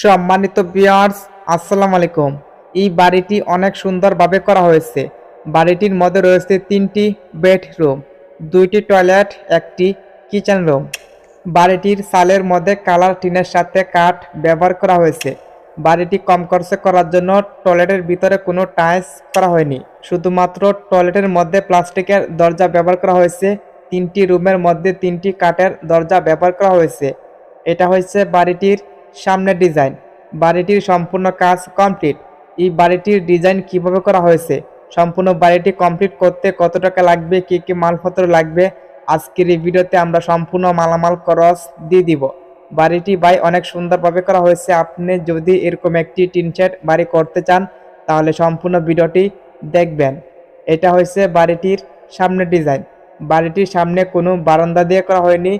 সম্মানিত বিয়ার্স আসসালাম আলাইকুম। এই বাড়িটি অনেক সুন্দরভাবে করা হয়েছে। বাড়িটির মধ্যে রয়েছে তিনটি বেডরুম, দুইটি টয়লেট, একটি কিচেন রুম। বাড়িটির সালের মধ্যে কালার টিনের সাথে কাঠ ব্যবহার করা হয়েছে। বাড়িটি কম খরচে করার জন্য টয়লেটের ভিতরে কোনো টাইলস করা হয়নি। শুধুমাত্র টয়লেটের মধ্যে প্লাস্টিকের দরজা ব্যবহার করা হয়েছে। তিনটি রুমের মধ্যে তিনটি কাঠের দরজা ব্যবহার করা হয়েছে। এটা হচ্ছে বাড়িটির সামনের ডিজাইন। বাড়িটির সম্পূর্ণ কাজ কমপ্লিট। এই বাড়িটির ডিজাইন কীভাবে করা হয়েছে? সম্পূর্ণ বাড়িটি কমপ্লিট করতে কত টাকা লাগবে? কি কি মালপত্র লাগবে? আজকের এই ভিডিওতে আমরা সম্পূর্ণ মালামাল খরচ দিয়ে দিব। বাড়িটি বাই অনেক সুন্দরভাবে করা হয়েছে। আপনি যদি এরকম একটি টিন শেড বাড়ি করতে চান, তাহলে সম্পূর্ণ ভিডিওটি দেখবেন। এটা হয়েছে বাড়িটির সামনের ডিজাইন। বাড়িটির সামনে কোনো বারান্দা দিয়ে করা হয়নি।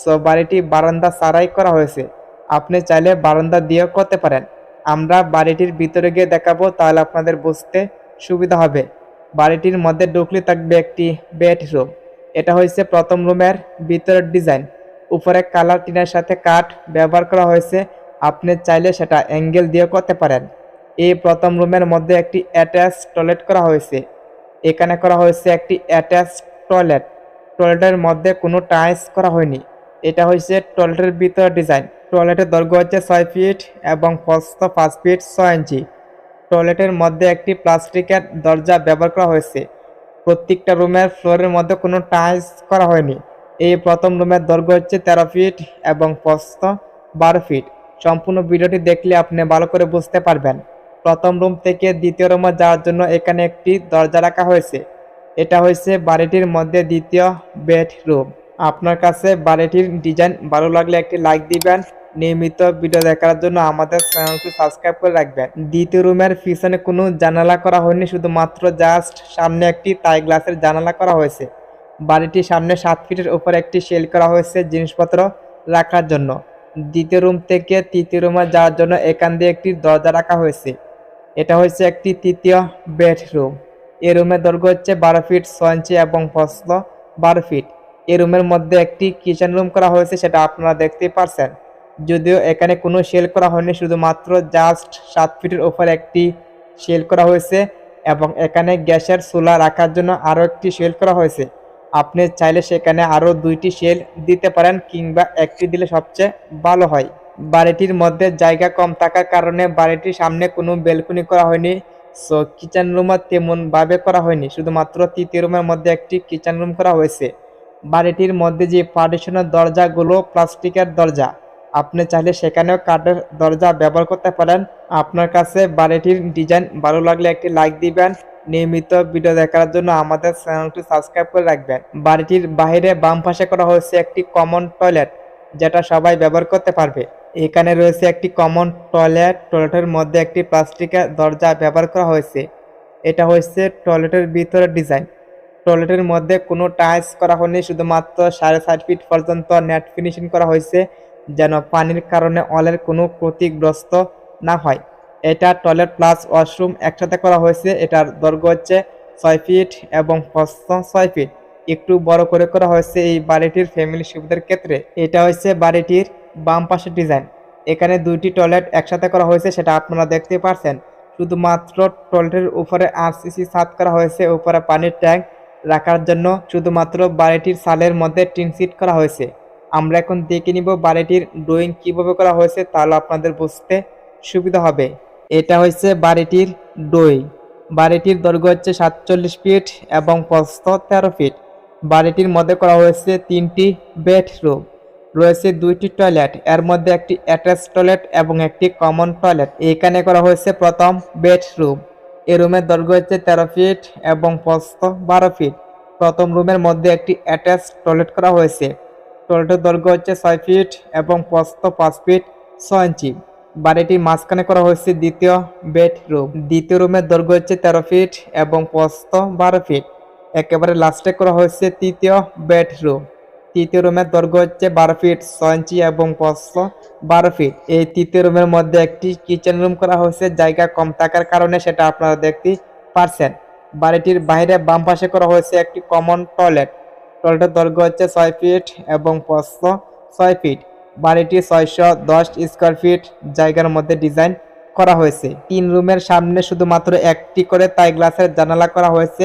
সো বাড়িটি বারান্দা ছাড়াই করা হয়েছে। আপনি চাইলে বারান্দা দিয়েও করতে পারেন। আমরা বাড়িটির ভিতরে গিয়ে দেখাবো, তাহলে আপনাদের বুঝতে সুবিধা হবে। বাড়িটির মধ্যে ঢুকলে থাকবে একটি বেডরুম। এটা হয়েছে প্রথম রুমের ভিতরের ডিজাইন। উপরে কালার টিনের সাথে কাঠ ব্যবহার করা হয়েছে। আপনি চাইলে সেটা অ্যাঙ্গেল দিয়ে করতে পারেন। এই প্রথম রুমের মধ্যে একটি অ্যাটাচ টয়লেট করা হয়েছে। এখানে করা হয়েছে একটি অ্যাটাচ টয়লেট। টয়লেটের মধ্যে কোনো টাইলস করা হয়নি। এটা হয়েছে টয়লেটের ভিতর ডিজাইন। টয়লেটের দৈর্ঘ্য হচ্ছে ছয় ফিট এবং প্রস্থ পাঁচ ফিট ছয় ইঞ্চি। টয়লেটের মধ্যে একটি প্লাস্টিকের দরজা ব্যবহার করা হয়েছে। প্রত্যেকটা রুমের ফ্লোরের মধ্যে কোনো টাইলস করা হয়নি। এই প্রথম রুমের দৈর্ঘ্য হচ্ছে তেরো ফিট এবং প্রস্থ বারো ফিট। সম্পূর্ণ ভিডিওটি দেখলে আপনি ভালো করে বুঝতে পারবেন। প্রথম রুম থেকে দ্বিতীয় রুমে যাওয়ার জন্য এখানে একটি দরজা রাখা হয়েছে। এটা হয়েছে বাড়িটির মধ্যে দ্বিতীয় বেডরুম। আপনার কাছে বাড়িটির ডিজাইন ভালো লাগলে একটি লাইক দিবেন। নিয়মিত ভিডিও দেখার জন্য আমাদের চ্যানেলটি সাবস্ক্রাইব করে রাখবেন। দ্বিতীয় রুমের পিছনে কোনো জানালা করা হয়নি, শুধুমাত্র জাস্ট সামনে একটি টাই গ্লাসের জানালা করা হয়েছে। বাড়িটির সামনে সাত ফিটের উপর একটি সেল করা হয়েছে জিনিসপত্র রাখার জন্য। দ্বিতীয় রুম থেকে তৃতীয় রুমে যাওয়ার জন্য এখান দিয়ে একটি দরজা রাখা হয়েছে। এটা হচ্ছে একটি তৃতীয় বেডরুম এই রুমের দৈর্ঘ্য হচ্ছে বারো ফিট ছয় ইঞ্চি এবং প্রস্থ বারো ফিট এই রুমের মধ্যে একটি কিচেন রুম করা হয়েছে, সেটা আপনারা দেখতেই পারছেন। যদিও এখানে কোনো সেল করা হয়নি, শুধুমাত্র জাস্ট সাত ফিটের ওপর একটি সেল করা হয়েছে এবং এখানে গ্যাসের চুলা রাখার জন্য আরও একটি সেল করা হয়েছে। আপনি চাইলে সেখানে আরও দুইটি সেল দিতে পারেন কিংবা একটি দিলে সবচেয়ে ভালো হয়। বাড়িটির মধ্যে জায়গা কম থাকার কারণে বাড়িটির সামনে কোনো বেলকুনি করা হয়নি সো কিচেন রুমও তেমনভাবে করা হয়নি, শুধুমাত্র তৃতীয় রুমের মধ্যে একটি কিচেন রুম করা হয়েছে। বাড়িটির মধ্যে যে পার্টিশনের দরজাগুলো, প্লাস্টিকের দরজা আপনি চাইলে সেখানেও কাঠের দরজা ব্যবহার করতে পারেন। আপনার কাছে বাড়িটির ডিজাইন ভালো লাগলে একটি লাইক দিবেন। নিয়মিত ভিডিও দেখার জন্য আমাদের চ্যানেলটি সাবস্ক্রাইব করে রাখবেন। বাড়িটির বাইরে বাম পাশে করা হয়েছে একটি কমন টয়লেট যেটা সবাই ব্যবহার করতে পারবে। এখানে রয়েছে একটি কমন টয়লেট টয়লেটের মধ্যে একটি প্লাস্টিকের দরজা ব্যবহার করা হয়েছে। এটা হচ্ছে টয়লেটের ভিতরের ডিজাইন টয়লেটের মধ্যে কোনো টাইলস করা হয়নি, শুধুমাত্র সাড়ে ষাট ফিট পর্যন্ত নেট ফিনিশিং করা হয়েছে। যেন পানির কারণে অলের কোনো ক্ষতিগ্রস্ত না হয়। এটা টয়লেট প্লাস ওয়াশরুম একসাথে করা হয়েছে। এটার দৈর্ঘ্য হচ্ছে ছয় ফিট এবং প্রস্থ ছয় ফিট। একটু বড় করে করা হয়েছে এই বাড়িটির ফ্যামিলি সুবিধার ক্ষেত্রে। এটা হচ্ছে বাড়িটির বাম পাশের ডিজাইন এখানে দুইটি টয়লেট একসাথে করা হয়েছে, সেটা আপনারা দেখতে পারছেন। শুধুমাত্র টয়লেটের উপরে আরসিসি ছাদ করা হয়েছে, উপরে পানির ট্যাঙ্ক রাখার জন্য। শুধুমাত্র বাড়িটির সালের মধ্যে টিন সিট করা হয়েছে। আমরা এখন দেখে নিব বাড়িটির ড্রয়িং কীভাবে করা হয়েছে, তাহলে আপনাদের বুঝতে সুবিধা হবে। এটা হচ্ছে বাড়িটির ড্রয়িং বাড়িটির দৈর্ঘ্য হচ্ছে সাতচল্লিশ ফিট এবং প্রস্থ তেরো ফিট বাড়িটির মধ্যে করা হয়েছে তিনটি বেডরুম রয়েছে দুইটি টয়লেট এর মধ্যে একটি অ্যাটাচ টয়লেট এবং একটি কমন টয়লেট এখানে করা হয়েছে প্রথম বেডরুম এই রুমের দৈর্ঘ্য হচ্ছে তেরো ফিট এবং প্রস্থ বারো ফিট প্রথম রুমের মধ্যে একটি অ্যাটাচ টয়লেট করা হয়েছে। টয়লেটের দৈর্ঘ্য হচ্ছে ছয় ফিট এবং প্রস্থ পাঁচ ফিট ছয় ইঞ্চি। বাড়িটির মাঝখানে করা হয়েছে দ্বিতীয় বেডরুম। দ্বিতীয় রুমের দৈর্ঘ্য হচ্ছে তেরো ফিট এবং প্রস্থ বারো ফিট। একেবারে লাস্টে করা হয়েছে তৃতীয় বেডরুম। তৃতীয় রুমের দৈর্ঘ্য হচ্ছে বারো ফিট ছয় ইঞ্চি এবং প্রস্থ বারো ফিট। এই তৃতীয় রুমের মধ্যে একটি কিচেন রুম করা হয়েছে, জায়গা কম থাকার কারণে সেটা আপনারা দেখতে পারছেন। বাড়িটির বাইরে বাম পাশে করা হয়েছে একটি কমন টয়লেট। টয়লেটের দৈর্ঘ্য হচ্ছে ছয় ফিট এবং প্রস্থ ছয় ফিট। বাড়িটি ছয়শো দশ স্কোয়ার ফিট। জায়গার মধ্যে ডিজাইন করা হয়েছে। তিন রুমের সামনে শুধুমাত্র একটি করে তাই গ্লাসের জানালা করা হয়েছে।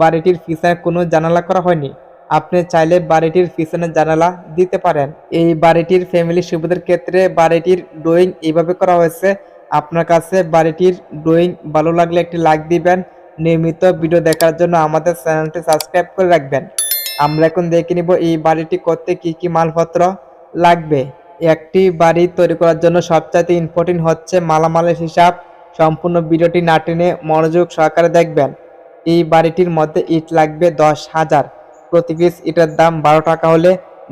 বাড়িটির পিছনে কোনো জানালা করা হয়নি। আপনি চাইলে বাড়িটির পিছনে জানালা দিতে পারেন। এই বাড়িটির ফ্যামিলি সুবিধার ক্ষেত্রে বাড়িটির ড্রয়িং এইভাবে করা হয়েছে। আপনার কাছে বাড়িটির ড্রয়িং ভালো লাগলে একটি লাইক দিবেন। নিয়মিত ভিডিও দেখার জন্য আমাদের চ্যানেলটি সাবস্ক্রাইব করে রাখবেন। আমরা এখন দেখে নিব এই বাড়িটি করতে কি কি মালপত্র লাগবে। একটি বাড়ি তৈরি করার জন্য সবচাইতে ইম্পর্টেন্ট হচ্ছে মালামালের হিসাব। সম্পূর্ণ ভিডিওটি না টেনে মনোযোগ সহকারে দেখবেন। এই বাড়িটির মধ্যে ইট লাগবে দশ হাজার। প্রতি পিস ইটের দাম বারো টাকা হলে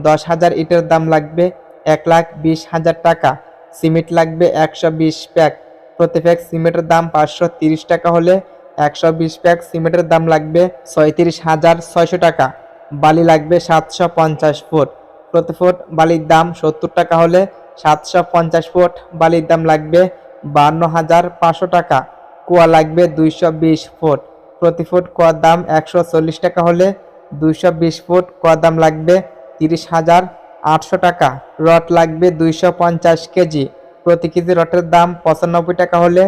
দশ হাজার ইটের দাম লাগবে এক লাখ বিশ হাজার টাকা। সিমেন্ট লাগবে একশো বিশ প্যাক। প্রতি প্যাক সিমেন্টের দাম পাঁচশো তিরিশ টাকা হলে একশো বিশ প্যাক সিমেন্টের দাম লাগবে ছয়ত্রিশ হাজার ছয়শো টাকা। বালি লাগবে সাতশো পঞ্চাশ ফুট। প্রতি ফুট বালির দাম সত্তর টাকা হলে সাতশো পঞ্চাশ ফুট বালির দাম লাগবে বান্ন হাজার পাঁচশো টাকা। কুয়া লাগবে দুইশো বিশ ফুট। প্রতি ফুট কুয়ার দাম একশো চল্লিশ টাকা হলে দুইশো বিশ ফুট কুয়ার দাম লাগবে তিরিশ হাজার আটশো টাকা। রড লাগবে দুইশো পঞ্চাশ কেজি। প্রতি কেজি রটের দাম পঁচানব্বই টাকা হলে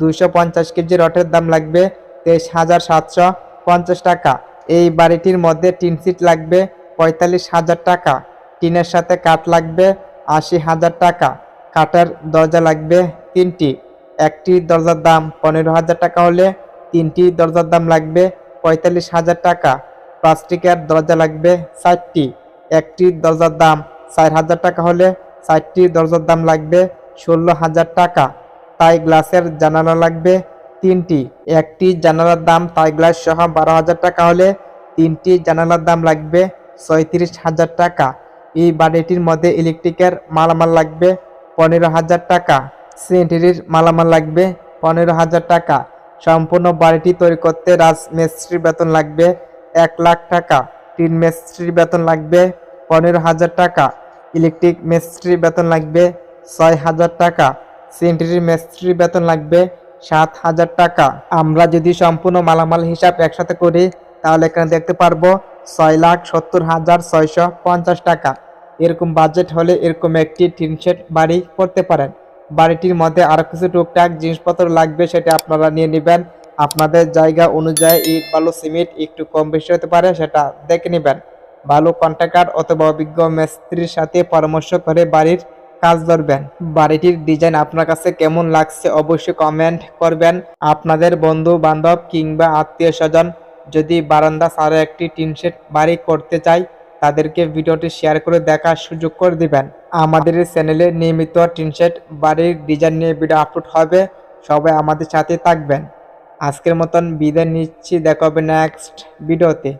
দুইশো পঞ্চাশ কেজি রটের দাম লাগবে তেইশ হাজার সাতশো পঞ্চাশ টাকা। এই বাড়িটির মধ্যে টিন সিট লাগবে পঁয়তাল্লিশ হাজার টাকা। টিনের সাথে কাঠ লাগবে আশি হাজার টাকা। কাঠের দরজা লাগবে তিনটি। একটি দরজার দাম পনেরো হাজার টাকা হলে তিনটি দরজার দাম লাগবে পঁয়তাল্লিশ হাজার টাকা। প্লাস্টিকের দরজা লাগবে চারটি। একটি দরজার দাম চার হাজার টাকা হলে চারটি দরজার দাম লাগবে ষোলো হাজার টাকা। তাই গ্লাসের জানালা লাগবে তিনটি। একটি জানালার দাম তাই গ্লাস সহ বারো হাজার টাকা হলে তিনটি জানালার দাম লাগবে ছয়ত্রিশ হাজার টাকা। এই বাড়িটির মধ্যে ইলেকট্রিকের মালামাল লাগবে পনেরো হাজার টাকা। সেন্টারির মালামাল লাগবে পনেরো হাজার টাকা। সম্পূর্ণ বাড়িটি তৈরি করতে রাজমিস্ত্রির বেতন লাগবে এক লাখ টাকা। টিন মিস্ত্রির বেতন লাগবে পনেরো হাজার টাকা। ইলেকট্রিক মিস্ত্রির বেতন লাগবে ছয় হাজার টাকা। সেন্টারির মিস্ত্রির বেতন লাগবে সাত হাজার টাকা। আমরা যদি সম্পূর্ণ মালামাল হিসাব একসাথে করি, তাহলে এখানে দেখতে পারব ছয় লাখ সত্তর হাজার ছয়শো পঞ্চাশ টাকা। এরকম বাজেট হলে এরকম একটি টিন শেড বাড়ি করতে পারেন। বাড়িটির মধ্যে আরও কিছু টুকটাক জিনিসপত্র লাগবে, সেটা আপনারা নিয়ে নেবেন। আপনাদের জায়গা অনুযায়ী ইট, বালু, সিমেন্ট একটু কম বেশি হতে পারে, সেটা দেখে নেবেন। ভালো কন্ট্রাক্টর অথবা অভিজ্ঞ মিস্ত্রির সাথে পরামর্শ করে বাড়ির কাজ ধরবেন। বাড়িটির ডিজাইন আপনার কাছে কেমন লাগছে অবশ্যই কমেন্ট করবেন। আপনাদের বন্ধু বান্ধব কিংবা আত্মীয় স্বজন যদি বারান্দা সারা একটি টিন শেড বাড়ি করতে চায়, তাদেরকে ভিডিওটি শেয়ার করে দেখার সুযোগ করে দিবেন। আমাদের চ্যানেলে নিয়মিত টিন শেড বাড়ির ডিজাইন নিয়ে ভিডিও আপলোড হবে। সবাই আমাদের সাথে থাকবেন। আজকের মতন বিদায় নিচ্ছি। দেখা হবে নেক্সট ভিডিওতে